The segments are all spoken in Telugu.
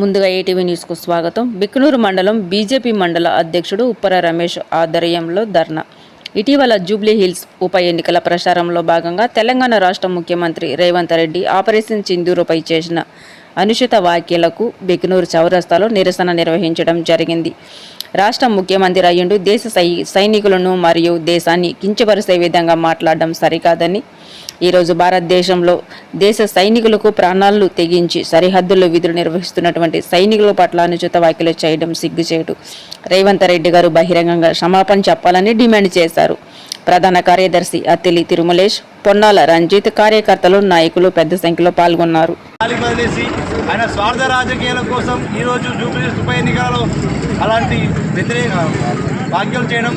ముందుగా ఏటీవీ న్యూస్కు స్వాగతం. బిక్నూరు మండలం బీజేపీ మండల అధ్యక్షుడు ఉప్పర రమేష్ ఆధ్వర్యంలో ధర్నా. ఇటీవల జూబ్లీ హిల్స్ ఉప ఎన్నికల ప్రచారంలో భాగంగా తెలంగాణ రాష్ట్ర ముఖ్యమంత్రి రేవంత్ రెడ్డి ఆపరేషన్ సింధూరుపై చేసిన అనుచిత వ్యాఖ్యలకు బిక్నూరు చౌరస్తాలో నిరసన నిర్వహించడం జరిగింది. రాష్ట్ర ముఖ్యమంత్రి అయ్యుండు. దేశ సై సైనికులను మరియు దేశాన్ని కించపరిచే విధంగా మాట్లాడడం సరికాదని ఈరోజు భారతదేశంలో దేశ సైనికులకు ప్రాణాలను తెగించి సరిహద్దుల్లో విధులు నిర్వహిస్తున్నటువంటి సైనికుల పట్ల అనుచిత వ్యాఖ్యలు చేయడం సిగ్గుచేటు. రేవంత్ రెడ్డి గారు బహిరంగంగా క్షమాపణ చెప్పాలని డిమాండ్ చేశారు. ప్రధాన కార్యదర్శి అతిలి తిరుమలేష్ పొన్నాల రంజిత్ కార్యకర్తలు నాయకులు పెద్ద సంఖ్యలో పాల్గొన్నారు. గాలికి వదిలేసి ఆయన స్వార్థ రాజకీయాల కోసం ఈరోజు జూబ్లీ ఉప ఎన్నికలలో అలాంటి వ్యతిరేక వ్యాఖ్యలు చేయడం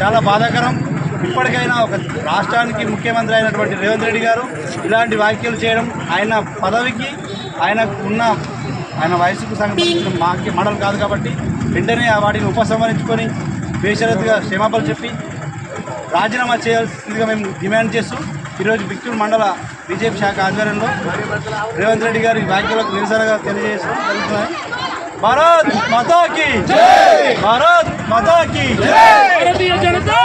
చాలా బాధాకరం. ఇప్పటికైనా ఒక రాష్ట్రానికి ముఖ్యమంత్రి అయినటువంటి రేవంత్ రెడ్డి గారు ఇలాంటి వ్యాఖ్యలు చేయడం ఆయన పదవికి ఆయనకు ఉన్న ఆయన వయసుకు సంబంధించిన మాకి మడలు కాదు కాబట్టి వెంటనే ఆ వాటిని ఉపసంహరించుకొని బేషరత్గా క్షమాపణలు చెప్పి రాజీనామా చేయాల్సిందిగా మేము డిమాండ్ చేస్తూ ఈరోజు బిక్టూరు మండల బీజేపీ శాఖ ఆధ్వర్యంలో రేవంత్ రెడ్డి గారి వ్యాఖ్యలకు నిరసనగా తెలియజేస్తూ జరుగుతున్నాయి. భారత్ మతాకి భారత్ మతాకి భారతీయ జనతా